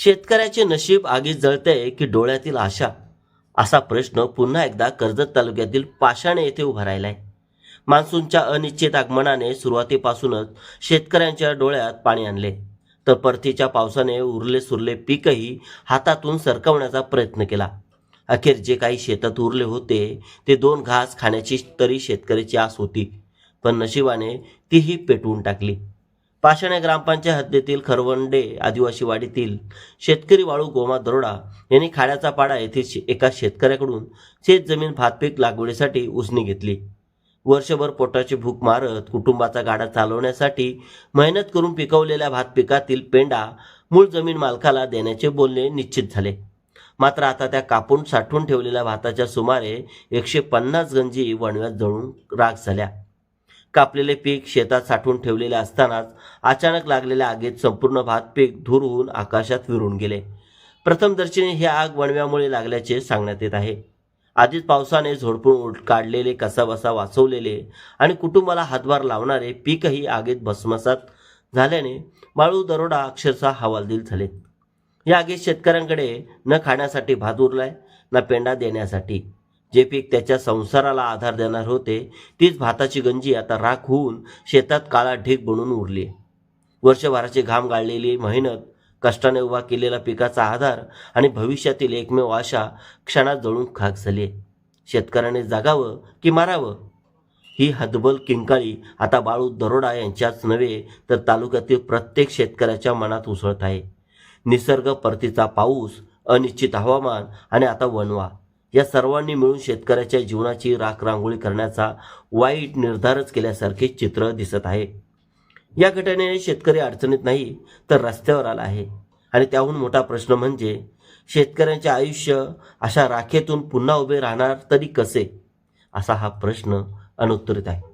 शेतकऱ्याचे नशीब आगीत जळते की डोळ्यातील आशा? असा प्रश्न पुन्हा एकदा कर्जत तालुक्यातील पाषाणे येथे उभा राहिलाय. मान्सूनच्या अनिश्चित आगमनाने सुरुवातीपासूनच शेतकऱ्यांच्या डोळ्यात पाणी आणले. तर परतीच्या पावसाने उरले सुरले पीकही हातातून सरकवण्याचा प्रयत्न केला. अखेर जे काही शेतात उरले होते ते दोन घास खाण्याची तरी शेतकऱ्याची आस होती. पण नशिबाने तीही पेटवून टाकली. पाषाणे ग्रामपंचायत हद्दीतील खरवंडे आदिवासी वाडीतील शेतकरी वाळू गोमा दरोडा यांनी खाड्याचा पाडा येथील शे- एका शेतकऱ्याकडून शेत जमीन भातपीक लागवडीसाठी उसनी घेतली. वर्षभर पोटाची भूक मारत कुटुंबाचा गाडा चालवण्यासाठी मेहनत करून पिकवलेल्या भात पिकातील पेंडा मूळ जमीन मालकाला देण्याचे बोलणे निश्चित झाले. मात्र आता त्या कापून साठवून ठेवलेल्या भाताच्या सुमारे एकशे पन्नास गंजी वणव्यात जळून राग झाल्या. कापलेले पीक शेतात साठवून ठेवलेले असतानाच अचानक लागलेल्या आगीत संपूर्ण भात पीक धूर होऊन आकाशात विरून गेले. प्रथमदर्शनी ही आग वणव्यामुळे लागल्याचे सांगण्यात येत आहे. आधीच पावसाने झोडपून उल- काढलेले कसाबसा वाचवलेले आणि कुटुंबाला हातभार लावणारे पीकही आगीत भस्मसात झाल्याने माळू दरोडा अक्षरशः हवालदिल झाले. या आगीत शेतकऱ्यांकडे न खाण्यासाठी भात उरलाय ना पेंडा देण्यासाठी. जे पीक त्याच्या संसाराला आधार देणार होते तीच भाताची गंजी आता राख होऊन शेतात काळा ढीक बनून उरली. वर्षभराची घाम गाळलेली मेहनत कष्टाने उभा केलेला पिकाचा आधार आणि भविष्यातील एकमेव आशा क्षणात जळून खाक झाली. शेतकऱ्याने जागावं की मारावं? ही हदबल किंकाळी आता बाळू दरोडा यांच्याच नव्हे तर तालुक्यातील प्रत्येक शेतकऱ्याच्या मनात उसळत आहे. निसर्ग परतीचा पाऊस अनिश्चित हवामान आणि आता वनवा या सर्वांनी मिळून शेतकऱ्याच्या जीवनाची राख रांगोळी करण्याचा वाईट निर्धारच केल्यासारखे चित्र दिसत आहे. या घटनेने शेतकरी अडचणीत नाही तर रस्त्यावर आला आहे. आणि त्याहून मोठा प्रश्न म्हणजे शेतकऱ्यांचे आयुष्य अशा राखेतून पुन्हा उभे राहणार तरी कसे? असा हा प्रश्न अनुत्तरित आहे.